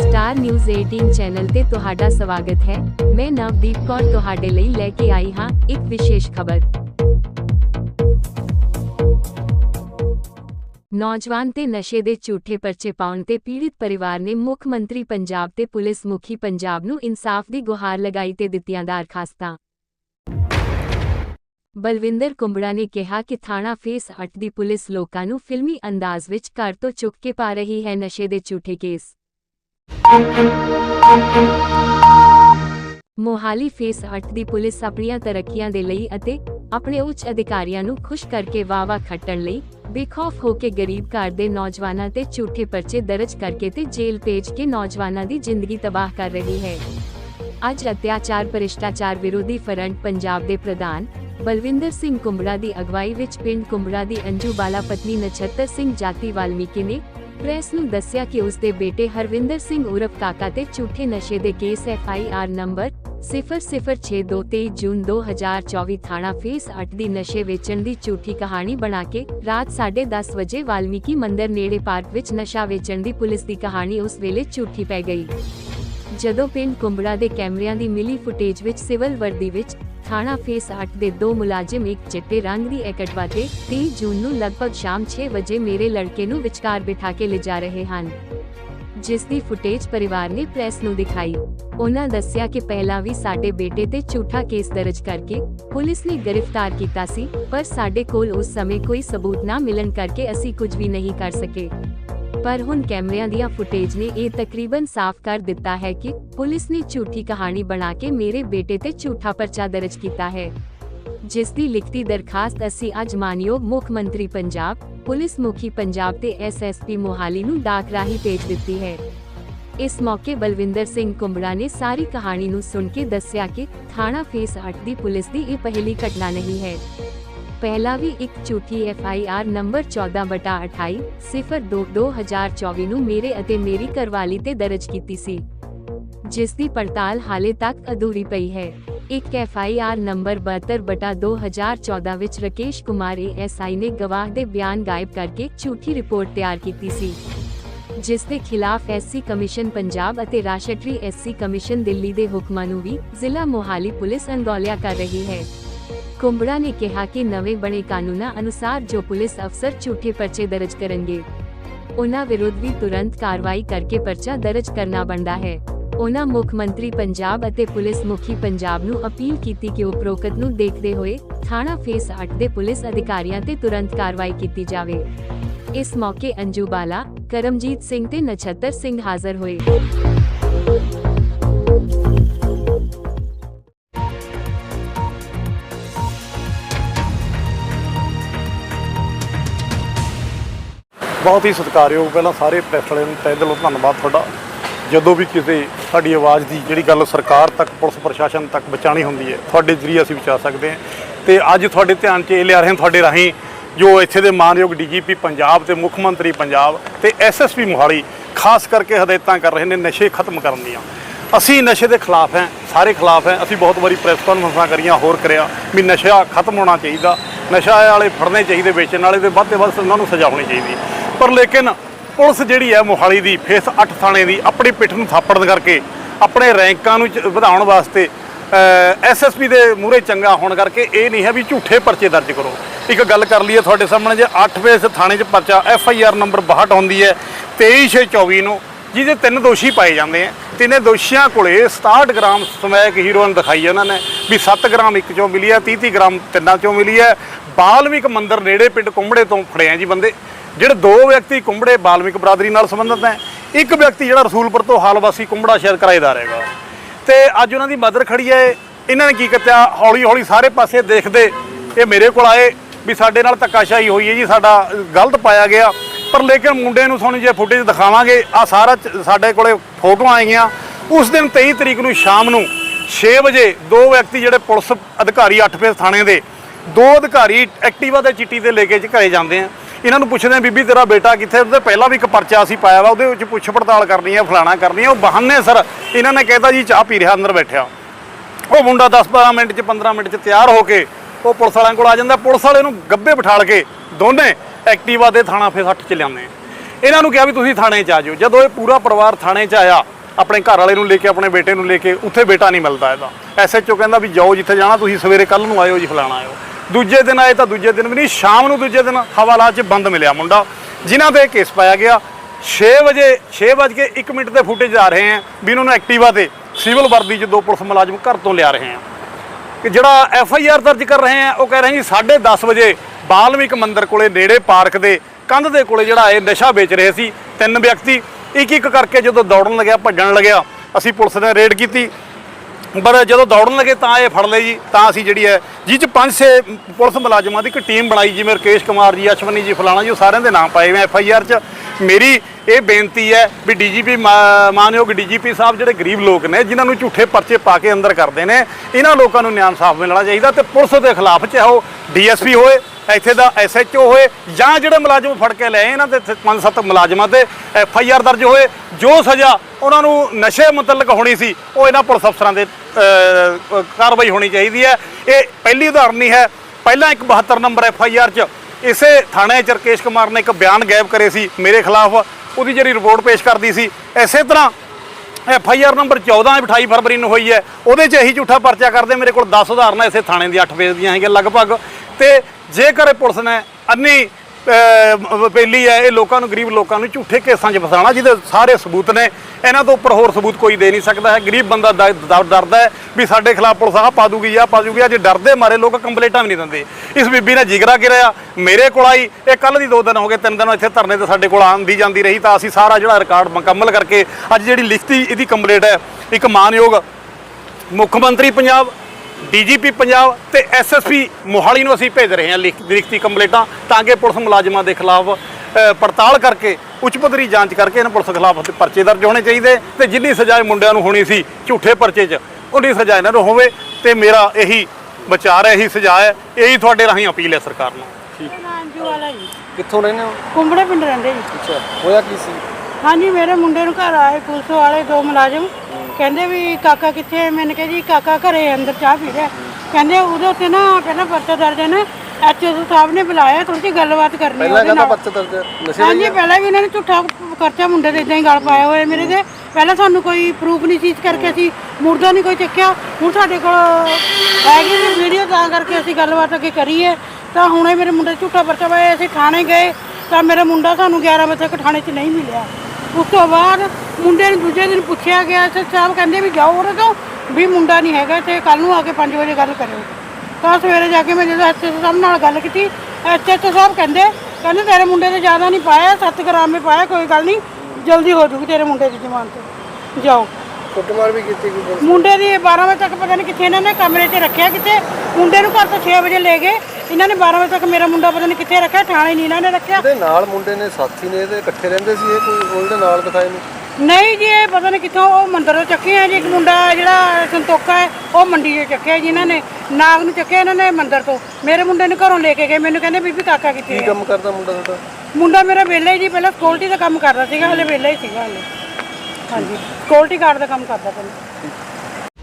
Star news 18 channel ਤੇ ਤੁਹਾਡਾ ਸਵਾਗਤ ਹੈ। ਮੈਂ ਨਵਦੀਪ ਕੌਰ ਤੁਹਾਡੇ ਲਈ ਲੈ ਕੇ ਆਈ ਹਾਂ ਇੱਕ ਵਿਸ਼ੇਸ਼ ਖਬਰ। ਨੌਜਵਾਨ ਤੇ ਨਸ਼ੇ ਦੇ ਝੂਠੇ ਪਰਚੇ ਪਾਉਣ ਤੇ ਪੀੜਿਤ ਪਰਿਵਾਰ ਨੇ ਮੁੱਖ ਮੰਤਰੀ ਪੰਜਾਬ ਤੇ ਪੁਲਿਸ ਮੁਖੀ ਪੰਜਾਬ ਨੂੰ ਇਨਸਾਫ ਦੀ ਗੁਹਾਰ ਲਗਾਈ ਤੇ ਦਿੱਤੀਆਂ ਦਰਖਾਸਤਾਂ। ਬਲਵਿੰਦਰ ਕੁੰਬੜਾ ਨੇ ਕਿਹਾ ਕਿ ਥਾਣਾ ਫੇਸ 8 ਦੀ ਪੁਲਿਸ ਲੋਕਾਂ ਨੂੰ ਫਿਲਮੀ ਅੰਦਾਜ਼ ਵਿੱਚ ਘਰ ਤੋਂ ਚੁੱਕ ਕੇ ਪਾ ਰਹੀ ਹੈ ਨਸ਼ੇ ਦੇ ਝੂਠੇ ਕੇਸ। ਮੋਹਾਲੀ ਫੇਸ 8 ਦੀ ਪੁਲਿਸ ਆਪਣੀਆਂ ਤਰੱਕੀਆਂ ਦੇ ਲਈ ਅਤੇ ਆਪਣੇ ਉੱਚ ਅਧਿਕਾਰੀਆਂ ਨੂੰ ਖੁਸ਼ ਕਰਕੇ ਵਾਵਾ ਖੱਟਣ ਲਈ ਬੇਖੌਫ ਹੋ ਕੇ ਗਰੀਬ ਘਰ ਦੇ ਨੌਜਵਾਨਾਂ ਤੇ ਝੂਠੇ ਪਰਚੇ ਦਰਜ ਕਰਕੇ ਤੇ ਜੇਲ੍ਹ ਭੇਜ ਕੇ ਨੌਜਵਾਨਾਂ ਦੀ ਜ਼ਿੰਦਗੀ ਤਬਾਹ ਕਰ ਰਹੀ ਹੈ। ਅੱਜ ਅਤਿਆਚਾਰ ਭ੍ਰਿਸ਼ਟਾਚਾਰ ਵਿਰੋਧੀ ਫਰੰਟ ਪੰਜਾਬ ਦੇ ਪ੍ਰਧਾਨ ਬਲਵਿੰਦਰ ਸਿੰਘ ਕੁੰਬੜਾ ਦੀ ਅਗਵਾਈ ਵਿੱਚ ਪਿੰਡ ਕੁੰਬੜਾ ਦੀ ਅੰਜੂ ਬਾਲਾ ਪਤਨੀ ਨਛੱਤਰ ਸਿੰਘ ਜਾਤੀ ਵਾਲਮੀਕੀ ਨੇ ਪ੍ਰੈਸ ਨੂੰ ਦੱਸਿਆ ਕਿ ਉਸ ਦੇ ਬੇਟੇ ਹਰਵਿੰਦਰ ਸਿੰਘ ਉਰਫ ਕਾਕਾ ਤੇ ਝੂਠੇ ਨਸ਼ੇ ਦੇ case F I R number 006223 June 2024 ਥਾਣਾ ਫੇਸ 8 ਦੀ ਨਸ਼ੇ ਵੇਚਣ ਦੀ ਝੂਠੀ ਕਹਾਣੀ ਬਣਾ ਕੇ ਰਾਤ 10:30 ਵਜੇ ਵਾਲਮੀਕੀ ਮੰਦਿਰ ਨੇੜੇ ਪਾਰਕ ਵਿੱਚ ਨਸ਼ਾ ਵੇਚਣ ਦੀ ਪੁਲਿਸ ਦੀ ਕਹਾਣੀ ਉਸ ਵੇਲੇ ਝੂਠੀ ਪੈ ਗਈ। ਜਦੋਂ ਪਿੰਡ ਕੁੰਬੜਾ ਦੇ ਕੈਮਰਿਆਂ ਦੀ ਮਿਲੀ ਫੁਟੇਜ ਵਿੱਚ ਸਿਵਲ ਵਰਦੀ ਵਿੱਚ ਥਾਣਾ ਫੇਸ 8 ਦੇ ਦੋ ਮੁਲਾਜ਼ਮ ਇੱਕ ਚਿੱਟੇ ਰੰਗ ਦੀ ਐਕਟਵਾ ਤੇ 30 ਜੂਨ ਨੂੰ ਲਗਭਗ ਸ਼ਾਮ 6 ਵਜੇ ਮੇਰੇ ਲੜਕੇ ਨੂੰ ਵਿਚਕਾਰ ਬਿਠਾ ਕੇ ਲਿਜਾ ਰਹੇ ਹਨ। ਜਿਸ ਦੀ ਫੁਟੇਜ ਪਰਿਵਾਰ ਨੇ ਪ੍ਰੈਸ ਨੂੰ ਦਿਖਾਈ। ਉਹਨਾਂ ਦੱਸਿਆ ਕਿ ਪਹਿਲਾਂ ਵੀ ਸਾਡੇ ਬੇਟੇ ਤੇ ਝੂਠਾ ਕੇਸ ਦਰਜ ਕਰਕੇ ਪੁਲਿਸ ਨੇ ਗ੍ਰਿਫਤਾਰ ਕੀਤਾ ਸੀ, ਪਰ ਸਾਡੇ ਕੋਲ ਉਸ ਸਮੇਂ ਕੋਈ ਸਬੂਤ ਨਾ ਮਿਲਣ ਕਰਕੇ ਅਸੀਂ ਕੁਝ ਵੀ ਨਹੀਂ ਕਰ ਸਕੇ। ਪਰ ਹੁਣ ਕੈਮਰਿਆਂ ਦੀਆਂ ਫੁਟੇਜ ਨੇ ਇਹ ਤਕਰੀਬਨ ਸਾਫ਼ ਕਰ ਦਿੱਤਾ ਹੈ ਕਿ ਪੁਲਿਸ ਨੇ ਝੂਠੀ ਕਹਾਣੀ ਬਣਾ ਕੇ ਮੇਰੇ ਬੇਟੇ ਤੇ ਝੂਠਾ ਪਰਚਾ ਦਰਜ ਕੀਤਾ ਹੈ। ਜਿਸ ਦੀ ਲਿਖਤੀ ਦਰਖਾਸਤ ਅਸੀਂ ਅੱਜ ਮਾਨਯੋਗ ਮੁੱਖ ਮੰਤਰੀ ਪੰਜਾਬ, ਪੁਲਿਸ ਮੁਖੀ ਪੰਜਾਬ ਤੇ ਐਸਐਸਪੀ ਮੋਹਾਲੀ ਨੂੰ ਡਾਕ ਰਾਹੀਂ ਭੇਜ ਦਿੱਤੀ ਹੈ। ਇਸ ਮੌਕੇ ਬਲਵਿੰਦਰ ਸਿੰਘ ਕੁੰਬੜਾ ਨੇ ਸਾਰੀ ਕਹਾਣੀ ਨੂੰ ਸੁਣ ਕੇ ਦੱਸਿਆ ਕਿ ਥਾਣਾ ਫੇਸ 8 ਦੀ ਪੁਲਿਸ ਦੀ ਇਹ ਪਹਿਲੀ ਘਟਨਾ ਨਹੀਂ ਹੈ। ਪਹਿਲਾਂ ਵੀ ਇੱਕ ਝੂਠੀ ਐਫ ਆਈ ਆਰ ਨੰਬਰ 14/28 02 2024 ਨੂੰ ਮੇਰੇ ਅਤੇ ਮੇਰੀ ਕਰਵਾਲੀ ਤੇ ਦਰਜ ਕੀਤੀ ਸੀ। ਜਿਸ ਦੀ ਪੜਤਾਲ ਹਾਲੇ ਤੱਕ ਅਧੂਰੀ ਪਈ ਹੈ। ਇੱਕ ਐਫ ਆਈ ਆਰ ਨੰਬਰ 72/2014 ਵਿੱਚ ਰਕੇਸ਼ ਕੁਮਾਰ ਏਐਸਆਈ ਨੇ ਗਵਾਹ ਦੇ ਬਿਆਨ ਗਾਇਬ ਕਰਕੇ ਝੂਠੀ ਰਿਪੋਰਟ ਤਿਆਰ ਕੀਤੀ ਸੀ। ਜਿਸ ਦੇ ਖਿਲਾਫ ਐਸਸੀ ਕਮਿਸ਼ਨ ਪੰਜਾਬ ਅਤੇ ਰਾਸ਼ਟਰੀ ਐਸਸੀ ਕਮਿਸ਼ਨ ਦਿੱਲੀ ਦੇ ਹੁਕਮਾਂ ਨੂੰ ਵੀ ਜ਼ਿਲ੍ਹਾ ਮੋਹਾਲੀ ਪੁਲਿਸ ਅੰਦੋਲਿਆ ਕਰ ਰਹੀ ਹੈ। ਕੁੰਬੜਾ ਨੇ ਕਿਹਾ ਕਿ ਨਵੇਂ ਬਣੇ ਕਾਨੂੰਨਾਂ ਅਨੁਸਾਰ ਜੋ ਪੁਲਿਸ ਅਫਸਰ ਝੂਠੇ ਪਰਚੇ ਦਰਜ ਕਰਨਗੇ, ਉਹਨਾਂ ਵਿਰੁੱਧ ਵੀ ਤੁਰੰਤ ਕਾਰਵਾਈ ਕਰਕੇ ਪਰਚਾ ਦਰਜ ਕਰਨਾ ਬਣਦਾ ਹੈ। ਉਹਨਾਂ ਮੁੱਖ ਮੰਤਰੀ ਪੰਜਾਬ ਅਤੇ ਪੁਲਿਸ ਮੁਖੀ ਪੰਜਾਬ ਨੂੰ ਅਪੀਲ ਕੀਤੀ ਕਿ ਉਪਰੋਕਤ ਨੂੰ ਦੇਖਦੇ ਹੋਏ ਥਾਣਾ ਫੇਸ 8 ਦੇ ਪੁਲਿਸ ਅਧਿਕਾਰੀਆਂ ਤੇ ਤੁਰੰਤ ਕਾਰਵਾਈ ਕੀਤੀ ਜਾਵੇ। ਇਸ ਮੌਕੇ ਅੰਜੂ ਬਾਲਾ, ਕਰਮਜੀਤ ਸਿੰਘ ਤੇ ਨਛੱਤਰ ਸਿੰਘ ਹਾਜ਼ਰ ਹੋਏ। ਬਹੁਤ ਹੀ ਸਤਿਕਾਰਯੋਗ ਪਹਿਲਾਂ ਸਾਰੇ ਪ੍ਰੈਸ ਵਾਲਿਆਂ ਨੂੰ ਤਹਿ ਦਿਲੋਂ ਧੰਨਵਾਦ ਤੁਹਾਡਾ। ਜਦੋਂ ਵੀ ਕਿਸੇ ਸਾਡੀ ਆਵਾਜ਼ ਦੀ ਜਿਹੜੀ ਗੱਲ ਸਰਕਾਰ ਤੱਕ, ਪੁਲਿਸ ਪ੍ਰਸ਼ਾਸਨ ਤੱਕ ਪਹੁੰਚਾਉਣੀ ਹੁੰਦੀ ਹੈ, ਤੁਹਾਡੇ ਜ਼ਰੀਏ ਅਸੀਂ ਪਹੁੰਚਾ ਸਕਦੇ ਹਾਂ। ਤੇ ਅੱਜ ਤੁਹਾਡੇ ਧਿਆਨ 'ਚ ਇਹ ਲਿਆ ਰਹੇ ਹਾਂ ਤੁਹਾਡੇ ਰਾਹੀਂ ਜੋ ਇੱਥੇ ਦੇ ਮਾਨਯੋਗ ਡੀਜੀਪੀ ਪੰਜਾਬ ਤੇ ਮੁੱਖ ਮੰਤਰੀ ਪੰਜਾਬ ਤੇ ਐਸਐਸਪੀ ਮੋਹਾਲੀ, ਖਾਸ ਕਰਕੇ ਹਦਾਇਤਾਂ ਕਰ ਰਹੇ ਨੇ ਨਸ਼ੇ ਖਤਮ ਕਰਨ ਦੀਆਂ। ਅਸੀਂ ਨਸ਼ੇ ਦੇ ਖਿਲਾਫ ਹੈ, ਸਾਰੇ ਖਿਲਾਫ ਹੈ। ਅਸੀਂ ਬਹੁਤ ਵਾਰੀ ਪ੍ਰੈਸ ਕਾਨਫਰੰਸਾਂ ਕਰੀਆਂ, ਹੋਰ ਕਰਿਆ ਵੀ ਨਸ਼ਾ ਖਤਮ ਹੋਣਾ ਚਾਹੀਦਾ। ਨਸ਼ਾ ਵਾਲੇ ਫੜਨੇ ਚਾਹੀਦੇ, ਵੇਚਣ ਵਾਲੇ ਤੇ ਵੱਧ ਤੋਂ ਵੱਧ ਉਹਨਾਂ ਨੂੰ ਸਜ਼ਾ ਹੋਣੀ ਚਾਹੀਦੀ। ਪਰ ਲੇਕਿਨ ਪੁਲਿਸ ਜਿਹੜੀ ਹੈ ਮੋਹਾਲੀ ਦੀ ਫੇਸ 8 ਥਾਣੇ ਦੀ ਆਪਣੀ ਪਿੱਠ ਨੂੰ ਥਾਪੜਨ ਕਰਕੇ ਆਪਣੇ ਰੈਂਕਾਂ ਨੂੰ ਚ- ਵਧਾਉਣ ਵਾਸਤੇ ਐਸਐਸਪੀ ਦੇ ਮੂਹਰੇ ਚੰਗਾ ਹੋਣ ਕਰਕੇ ਇਹ ਨਹੀਂ ਹੈ ਵੀ ਝੂਠੇ ਪਰਚੇ ਦਰਜ ਕਰੋ। ਇੱਕ ਗੱਲ ਕਰ ਲਈਏ ਤੁਹਾਡੇ ਸਾਹਮਣੇ ਜੇ 8 ਫੇਸ ਥਾਣੇ 'ਚ ਪਰਚਾ ਐਫ ਆਈ ਆਰ ਨੰਬਰ 62 ਹੁੰਦੀ ਹੈ 23/24 ਨੂੰ, ਜਿਹਦੇ ਤਿੰਨ ਦੋਸ਼ੀ ਪਾਏ ਜਾਂਦੇ ਆ। ਤਿੰਨੇ ਦੋਸ਼ੀਆਂ ਕੋਲੇ 67 ਗ੍ਰਾਮ ਸਮੈਕ ਹੀਰੋਇਨ ਦਿਖਾਈ ਉਹਨਾਂ ਨੇ, ਵੀ 7 ਗ੍ਰਾਮ ਇੱਕ ਚੋਂ ਮਿਲੀ ਹੈ 30 30 ਗ੍ਰਾਮ ਤਿੰਨਾਂ ਚੋਂ ਮਿਲੀ ਹੈ। ਬਾਲਮਿਕ ਮੰਦਰ ਨੇੜੇ ਪਿੰਡ ਕੁੰਬੜੇ ਤੋਂ ਫੜੇ ਆ ਜੀ ਬੰਦੇ। ਜਿਹੜੇ ਦੋ ਵਿਅਕਤੀ ਕੁੰਬੜੇ ਬਾਲਮਿਕ ਬਰਾਦਰੀ ਨਾਲ ਸੰਬੰਧਿਤ ਹੈ, ਇੱਕ ਵਿਅਕਤੀ ਜਿਹੜਾ ਰਸੂਲਪੁਰ ਤੋਂ ਹਾਲ ਵਾਸੀ ਕੁੰਬੜਾ ਸ਼ਹਿਰ ਕਿਰਾਏਦਾਰ ਹੈਗਾ। ਤੇ ਅੱਜ ਉਹਨਾਂ ਦੀ ਮਦਰ ਖੜੀ ਹੈ, ਇਹਨਾਂ ਨੇ ਕੀ ਕੀਤਾ ਹੌਲੀ ਹੌਲੀ ਸਾਰੇ ਪਾਸੇ ਦੇਖਦੇ, ਇਹ ਮੇਰੇ ਕੋਲ ਆਏ ਵੀ ਸਾਡੇ ਨਾਲ ਧੱਕਾਸ਼ਾਹੀ ਹੋਈ ਹੈ ਜੀ, ਸਾਡਾ ਗਲਤ ਪਾਇਆ ਗਿਆ। ਪਰ ਲੇਕਿਨ ਮੁੰਡੇ ਨੂੰ ਤੁਹਾਨੂੰ ਜੇ ਫੁਟੇਜ ਦਿਖਾਵਾਂਗੇ ਆ ਸਾਰਾ ਸਾਡੇ ਕੋਲੇ ਫੋਟੋਆਂ ਆਈਆਂ। ਉਸ ਦਿਨ 23 ਤਰੀਕ ਨੂੰ ਸ਼ਾਮ ਨੂੰ 6 ਵਜੇ ਦੋ ਵਿਅਕਤੀ ਜਿਹੜੇ ਪੁਲਿਸ ਅਧਿਕਾਰੀ 8 ਫੇਸ ਥਾਣੇ ਦੇ, ਦੋ ਅਧਿਕਾਰੀ ਐਕਟਿਵਾ ਤੇ ਚਿੱਟੀ ਤੇ ਲੈ ਕੇ ਘਰੇ ਜਾਂਦੇ ਆ। ਇਹਨਾਂ ਨੂੰ ਪੁੱਛਦੇ ਆ, ਬੀਬੀ, ਤੇਰਾ ਬੇਟਾ ਕਿੱਥੇ? ਉਹਦੇ ਪਹਿਲਾਂ ਵੀ ਇੱਕ ਪਰਚਾ ਅਸੀਂ ਪਾਇਆ ਵਾ, ਉਹਦੇ ਵਿੱਚ ਪੁੱਛ ਪੜਤਾਲ ਕਰਨੀ ਹੈ ਫਲਾਣਾ ਕਰਨੀ ਹੈ ਉਹ ਬਹਾਨੇ ਸਰ, ਇਹਨਾਂ ਨੇ ਕਹਿਤਾ ਜੀ, ਚਾਹ ਪੀ ਰਿਹਾ, ਅੰਦਰ ਬੈਠਿਆ। ਉਹ ਮੁੰਡਾ 10-12 ਮਿੰਟ ਚ 15 ਮਿੰਟ ਚ ਤਿਆਰ ਹੋ ਕੇ, ਉਹ ਪੁਲਿਸ ਵਾਲਿਆਂ ਕੋਲ ਆ ਜਾਂਦਾ। ਪੁਲਿਸ ਵਾਲੇ ਨੂੰ ਗੱਬੇ ਬਿਠਾਲ ਕੇ ਦੋਨੇ ਐਕਟਿਵਾ ਦੇ ਥਾਣਾ ਫੇਸ 8 ਚ ਲਿਆਉਂਦੇ ਇਹਨਾਂ ਨੂੰ ਕਿਹਾ ਵੀ ਤੁਸੀਂ ਥਾਣੇ 'ਚ ਆ ਜਾਓ। ਜਦੋਂ ਇਹ ਪੂਰਾ ਪਰਿਵਾਰ ਥਾਣੇ 'ਚ ਆਇਆ, ਆਪਣੇ ਘਰ ਵਾਲੇ ਨੂੰ ਲੈ ਕੇ, ਆਪਣੇ ਬੇਟੇ ਨੂੰ ਲੈ ਕੇ, ਉੱਥੇ ਬੇਟਾ ਨਹੀਂ ਮਿਲਦਾ ਇਹਦਾ। ਐਸਐਚਓ ਕਹਿੰਦਾ ਵੀ ਜਾਓ ਜਿੱਥੇ ਜਾਣਾ, ਤੁਸੀਂ ਸਵੇਰੇ ਕੱਲ ਨੂੰ ਆਇਓ ਜੀ, ਫਲਾਣਾ ਆਇਓ। ਦੂਜੇ ਦਿਨ ਆਏ ਤਾਂ ਦੂਜੇ ਦਿਨ ਵੀ ਨਹੀਂ, ਸ਼ਾਮ ਨੂੰ ਦੂਜੇ ਦਿਨ ਹਵਾਲਾ 'ਚ ਬੰਦ ਮਿਲਿਆ ਮੁੰਡਾ, ਜਿਨ੍ਹਾਂ ਤੇ ਕੇਸ ਪਾਇਆ ਗਿਆ। 6 ਵਜੇ 6 ਵਜੇ ਕੇ 1 ਮਿੰਟ ਦੇ ਫੁਟੇਜ ਆ ਰਹੇ ਹੈ ਵੀ ਇਹਨਾਂ ਨੂੰ ਐਕਟਿਵਾ ਤੇ ਸਿਵਲ ਵਰਦੀ 'ਚ ਦੋ ਪੁਲਿਸ ਮੁਲਾਜ਼ਮ ਘਰ ਤੋਂ ਲਿਆ ਰਹੇ ਹੈ। ਕਿ ਜਿਹੜਾ ਐਫ ਆਈ ਆਰ ਦਰਜ ਕਰ ਰਹੇ ਆ ਉਹ ਕਹਿ ਰਹੇ ਜੀ 10:30 ਵਜੇ ਬਾਲਮਿਕ ਮੰਦਿਰ ਕੋਲੇ ਨੇੜੇ ਪਾਰਕ ਦੇ ਕੰਧ ਦੇ ਕੋਲੇ ਜਿਹੜਾ ਇਹ ਨਸ਼ਾ ਵੇਚ ਰਹੇ ਸੀ ਤਿੰਨ ਵਿਅਕਤੀ। ਇੱਕ ਇੱਕ ਕਰਕੇ ਜਦੋਂ ਦੌੜਨ ਲੱਗਿਆ, ਭੱਜਣ ਲੱਗਿਆ, ਅਸੀਂ ਪੁਲਿਸ ਨੇ ਰੇਡ ਕੀਤੀ। ਪਰ ਜਦੋਂ ਦੌੜਨ ਲੱਗੇ ਤਾਂ ਇਹ ਫੜ ਲਏ ਜੀ, ਤਾਂ ਅਸੀਂ ਜਿਹੜੀ ਹੈ, ਜਿਹ ਚ ਪੰਜ ਛੇ ਪੁਲਿਸ ਮੁਲਾਜ਼ਮਾਂ ਦੀ ਇੱਕ ਟੀਮ ਬਣਾਈ ਜਿਵੇਂ ਰਕੇਸ਼ ਕੁਮਾਰ ਜੀ, ਅਸ਼ਵਨੀ ਜੀ, ਫਲਾਣਾ ਜੀ, ਉਹ ਸਾਰਿਆਂ ਦੇ ਨਾਮ ਪਾਏ ਹੋਏ ਐਫ ਆਈ ਆਰ ਚ। ਮੇਰੀ ਇਹ ਬੇਨਤੀ ਹੈ ਵੀ ਡੀਜੀਪੀ ਮਾਨਯੋਗ ਡੀਜੀਪੀ ਸਾਹਿਬ ਜਿਹੜੇ ਗਰੀਬ ਲੋਕ ਨੇ, ਜਿਨ੍ਹਾਂ ਨੂੰ ਝੂਠੇ ਪਰਚੇ ਪਾ ਕੇ ਅੰਦਰ ਕਰਦੇ ਨੇ, ਇਹਨਾਂ ਲੋਕਾਂ ਨੂੰ ਨਿਆਂ ਇਨਸਾਫ ਮਿਲਣਾ ਚਾਹੀਦਾ ਤੇ ਪੁਲਿਸ ਦੇ ਖਿਲਾਫ ਚਾਹੇ ਉਹ ਡੀਐਸਪੀ ਹੋਏ ਇੱਥੇ ਦਾ ਐਸਐਚਓ ਹੋਏ ਜਾਂ ਜਿਹੜੇ ਮੁਲਾਜ਼ਮ ਫੜ ਕੇ ਲਏ ਇਹਨਾਂ ਦੇ ਪੰਜ ਸੱਤ ਮੁਲਾਜ਼ਮਾਂ ਤੇ ਐਫ ਆਈ ਆਰ ਦਰਜ ਹੋਏ, ਜੋ ਸਜ਼ਾ ਉਹਨਾਂ ਨੂੰ ਨਸ਼ੇ ਮੁਤਲਕ ਹੋਣੀ ਸੀ, ਉਹ ਇਹਨਾਂ ਪੁਲਿਸ ਅਫਸਰਾਂ ਦੇ ਕਾਰਵਾਈ ਹੋਣੀ ਚਾਹੀਦੀ ਹੈ। ਇਹ ਪਹਿਲੀ ਉਦਾਹਰਨ ਨਹੀਂ ਹੈ, ਪਹਿਲਾਂ ਇੱਕ 72 ਨੰਬਰ ਐਫ ਆਈ ਆਰ ਚ ਇਸੇ ਥਾਣੇ ਚ ਰਕੇਸ਼ ਕੁਮਾਰ ਨੇ ਇੱਕ ਬਿਆਨ ਗਾਇਬ ਕਰੇ ਸੀ, ਮੇਰੇ ਖਿਲਾਫ, ਉਹਦੀ ਜਿਹੜੀ ਰਿਪੋਰਟ ਪੇਸ਼ ਕਰਦੀ ਸੀ। ਇਸੇ ਤਰ੍ਹਾਂ ਐਫ ਆਈ ਆਰ ਨੰਬਰ 14 28 ਫਰਵਰੀ ਨੂੰ ਹੋਈ ਹੈ, ਉਹਦੇ 'ਚ ਇਹੀ ਝੂਠਾ ਪਰਚਾ ਕਰਦੇ, ਮੇਰੇ ਕੋਲ 10 ਉਦਾਹਰਨਾਂ ਇਸੇ ਥਾਣੇ ਦੀ 8 ਪੇਜ ਦੀਆਂ ਹੈਗੀਆਂ ਲਗਭਗ। ਤੇ ਜੇਕਰ ਇਹ ਪੁਲਿਸ ਨੇ ਅੰਨੀ ਪਹਿਲੀ ਹੈ, ਇਹ ਲੋਕਾਂ ਨੂੰ, ਗਰੀਬ ਲੋਕਾਂ ਨੂੰ ਝੂਠੇ ਕੇਸਾਂ 'ਚ ਫਸਾਉਣਾ, ਜਿਹਦੇ ਸਾਰੇ ਸਬੂਤ ਨੇ, ਇਹਨਾਂ ਤੋਂ ਉੱਪਰ ਹੋਰ ਸਬੂਤ ਕੋਈ ਦੇ ਨਹੀਂ ਸਕਦਾ ਹੈ। ਗਰੀਬ ਬੰਦਾ ਦ- ਡਰਦਾ ਹੈ ਵੀ ਸਾਡੇ ਖਿਲਾਫ ਪੁਲਿਸ ਆਹ ਪਾ ਦੂਗੀ, ਆਹ ਪਾ ਦੂਗੀ, ਅੱਜ ਡਰਦੇ ਮਾਰੇ ਲੋਕ, ਕੰਪਲੇਂਟਾਂ ਵੀ ਨਹੀਂ ਦਿੰਦੇ। ਇਸ ਬੀਬੀ ਨੇ ਜਿਗਰਾ ਗਿਰਿਆ, ਮੇਰੇ ਕੋਲ ਆਈ, ਇਹ ਕੱਲ ਦੀ ਦੋ ਦਿਨ ਹੋ ਗਏ, ਤਿੰਨ ਦਿਨ ਇੱਥੇ ਧਰਨੇ ਤੇ ਸਾਡੇ ਕੋਲ ਆਂਦੀ ਜਾਂਦੀ ਰਹੀ, ਤਾਂ ਅਸੀਂ ਸਾਰਾ ਜਿਹੜਾ ਰਿਕਾਰਡ ਮੁਕੰਮਲ ਕਰਕੇ ਅੱਜ ਜਿਹੜੀ ਲਿਖਤੀ ਇਹਦੀ ਕੰਪਲੇਂਟ ਹੈ, ਇੱਕ ਮਾਨਯੋਗ ਮੁੱਖ ਮੰਤਰੀ ਪੰਜਾਬ ਡੀਜੀਪੀ ਪੰਜਾਬ ਤੇ ਐਸਐਸਪੀ ਮੋਹਾਲੀ ਨੂੰ ਅਸੀਂ ਭੇਜ ਰਹੇ ਹਾਂ ਲਿਖ- ਲਿਖਤੀ ਕੰਪਲੇਂਟਾਂ ਤਾਂ ਕਿ ਪੁਲਿਸ ਮੁਲਾਜ਼ਮਾਂ ਦੇ ਖਿਲਾਫ ਪੜਤਾਲ ਕਰਕੇ ਉੱਚ ਪੱਧਰੀ ਜਾਂਚ ਕਰਕੇ ਇਹਨਾਂ ਪੁਲਿਸ ਖਿਲਾਫ ਪਰਚੇ ਦਰਜ ਹੋਣੇ ਚਾਹੀਦੇ ਤੇ ਜਿੰਨੀ ਸਜ਼ਾ ਇਹ ਮੁੰਡਿਆਂ ਨੂੰ ਹੋਣੀ ਸੀ ਝੂਠੇ ਪਰਚੇ 'ਚ ਉਨੀ ਸਜ਼ਾ ਇਹਨਾਂ ਨੂੰ ਹੋਵੇ ਤੇ ਮੇਰਾ ਇਹੀ ਵਿਚਾਰ ਹੈ ਇਹੀ ਸਜ਼ਾ ਹੈ ਇਹੀ ਤੁਹਾਡੇ ਰਾਹੀਂ ਅਪੀਲ ਹੈ ਸਰਕਾਰ ਨੂੰ। ਨਾਂਜੂ ਵਾਲਾ ਜੀ। ਕਿੱਥੋਂ ਰਹਿੰਦੇ ਹੋ? ਕੁੰਬੜੇ ਪਿੰਡ ਰਹਿੰਦੇ ਜੀ। ਅੱਛਾ ਹੋਇਆ ਕੀ ਸੀ? ਹਾਂਜੀ ਮੇਰੇ ਮੁੰਡੇ ਨੂੰ ਘਰ ਆਏ ਪੁਲਿਸ ਵਾਲੇ ਦੋ ਮੁਲਾਜ਼ਮ। ਕਹਿੰਦੇ ਵੀ ਕਾਕਾ ਕਿੱਥੇ ਹੈ? ਮੈंने ਕਿਹਾ ਜੀ ਕਾਕਾ ਘਰੇ ਅੰਦਰ ਚਾਹ ਪੀ ਰਿਹਾ। ਕਹਿੰਦੇ ਉਹਦੇ ਉੱਤੇ ਨਾ ਪਹਿਲਾਂ ਪਰਚਾ ਦਰਜ ਹੈ ਨਾ ਐਚਓ ਸਾਹਿਬ ਨੇ ਬੁਲਾਇਆ ਥੋੜੀ ਜਿਹੀ ਗੱਲਬਾਤ ਕਰਨੀ ਹੈ ਪਹਿਲਾਂ ਉਹਦੇ ਕਹਿੰਦਾ ਨਾਲ। ਪਰਚਾ ਦਰਜ ਹੈ। ਨਸ਼ੇ ਹਾਂਜੀ ਪਹਿਲਾਂ ਵੀ ਇਹਨਾਂ ਨੇ ਝੂਠਾ ਖਰਚਾ ਮੁੰਡੇ ਦੇ ਇਦਾਂ ਹੀ ਗਲ ਪਾਇਆ ਹੋਇਆ ਮੇਰੇ ਤੇ। ਪਹਿਲਾਂ ਸਾਨੂੰ ਕੋਈ ਪ੍ਰੂਫ ਨਹੀਂ ਸੀ ਇਸ ਕਰਕੇ ਅਸੀਂ ਮੁਰਦਾ ਨਹੀਂ ਕੋਈ ਚੱਕਿਆ। ਹੁਣ ਸਾਡੇ ਕੋਲ ਹੈਗੀ ਸੀ ਵੀਡੀਓ ਤਾਂ ਕਰਕੇ ਅਸੀਂ ਗੱਲਬਾਤ ਅੱਗੇ ਕਰੀਏ ਤਾਂ ਹੁਣੇ ਮੇਰੇ ਮੁੰਡੇ ਤੇ ਝੂਠਾ ਪਰਚਾ ਪਾਇਆ ਅਸੀਂ ਥਾਣੇ ਗਏ। ਤਾਂ ਮੇਰਾ ਮੁੰਡਾ ਸਾਨੂੰ 11 ਵਜੇ ਤੱਕ ਥਾਣੇ 'ਚ ਨਹੀਂ ਮਿਲਿਆ। ਉਸ ਤੋਂ ਬਾਅਦ ਮੁੰਡੇ ਨੂੰ ਦੂਜੇ ਦਿਨ ਪੁੱਛਿਆ ਗਿਆ ਤੇ ਸਾਹਿਬ ਕਹਿੰਦੇ ਵੀ ਜਾਓ ਉਹਦੇ ਤੋਂ ਵੀ ਮੁੰਡਾ ਨਹੀਂ ਹੈਗਾ ਤੇ ਕੱਲ ਨੂੰ ਆ ਕੇ 5 ਵਜੇ ਗੱਲ ਕਰਿਓ। ਤਾਂ ਸਵੇਰੇ ਜਾ ਕੇ ਮੈਂ ਜਦੋਂ ਐਸਐਚਓ ਸਾਹਿਬ ਨਾਲ ਗੱਲ ਕੀਤੀ ਐਸਐਚਓ ਸਾਹਿਬ ਕਹਿੰਦੇ ਕਹਿੰਦੇ ਤੇਰੇ ਮੁੰਡੇ ਤੇ ਜ਼ਿਆਦਾ ਨਹੀਂ ਪਾਇਆ 7 ਗ੍ਰਾਮ ਹੀ ਪਾਇਆ ਕੋਈ ਗੱਲ ਨਹੀਂ ਜਲਦੀ ਹੋ ਜੂਗੀ ਤੇਰੇ ਮੁੰਡੇ ਦੀ ਜ਼ਮਾਨਤ ਤੇ। ਜਾਓ। ਕੁੱਟਮਾਰ ਵੀ ਕੀਤੀ ਕੋਈ ਮੁੰਡੇ ਦੀ 12 ਵਜੇ ਤੱਕ ਪਤਾ ਨਹੀਂ ਕਿੱਥੇ ਇਹਨਾਂ ਨੇ ਕਮਰੇ 'ਚ ਰੱਖਿਆ ਕਿਤੇ ਮੁੰਡੇ ਨੂੰ ਘਰ ਤੋਂ 6 ਵਜੇ ਲੈ ਗਏ ਇਹਨਾਂ ਨੇ 12 ਵਜੇ ਤੱਕ ਮੇਰਾ ਮੁੰਡਾ ਪਤਾ ਨਹੀਂ ਕਿੱਥੇ ਰੱਖਿਆ ਥਾਣੇ ਨਹੀਂ ਇਹਨਾਂ ਨੇ ਰੱਖਿਆ। ਇਹਦੇ ਨਾਲ ਮੁੰਡੇ ਨੇ ਸਾਥੀ ਨੇ ਇਹਦੇ ਇਕੱਠੇ ਰਹਿੰਦੇ ਸੀ ਇਹ ਕੋਈ ਉਹਦੇ ਨਾਲ ਦਿਖਾਏ ਨੇ? ਨਹੀਂ ਜੀ ਇਹ ਪਤਾ ਨਹੀਂ ਕਿੱਥੋਂ ਉਹ ਮੰਦਰ ਚੱਕੇ ਆ ਜੀ ਇੱਕ ਮੁੰਡਾ ਜਿਹੜਾ ਸੰਤੋਖਾ ਹੈ ਉਹ ਮੰਡੀ 'ਚੋਂ ਚੱਕਿਆ ਜੀ ਇਹਨਾਂ ਨੇ ਨਾਗ ਨੂੰ ਚੱਕਿਆ ਇਹਨਾਂ ਨੇ ਮੰਦਰ ਤੋਂ। ਮੇਰੇ ਮੁੰਡੇ ਨੂੰ ਘਰੋਂ ਲੈ ਕੇ ਗਏ ਮੈਨੂੰ ਕਹਿੰਦੇ ਬੀਬੀ ਕਾਕਾ ਕਿੱਥੇ ਕੀ ਹੈ ਕੰਮ ਕਰਦਾ ਮੁੰਡਾ ਤੁਹਾਡਾ? ਮੁੰਡਾ ਮੇਰਾ ਵਿਹਲਾ ਹੀ ਜੀ ਪਹਿਲਾਂ ਸਕਿਉਰਟੀ ਦਾ ਕੰਮ ਕਰਦਾ ਸੀਗਾ ਹਲੇ ਵਿਹਲਾ ਹੀ ਸੀਗਾ ਹਲੇ। ਹਾਂਜੀ ਸਕਿਉਰਟੀ ਗਾਰਡ ਦਾ ਕੰਮ ਕਰਦਾ ਪਹਿਲਾਂ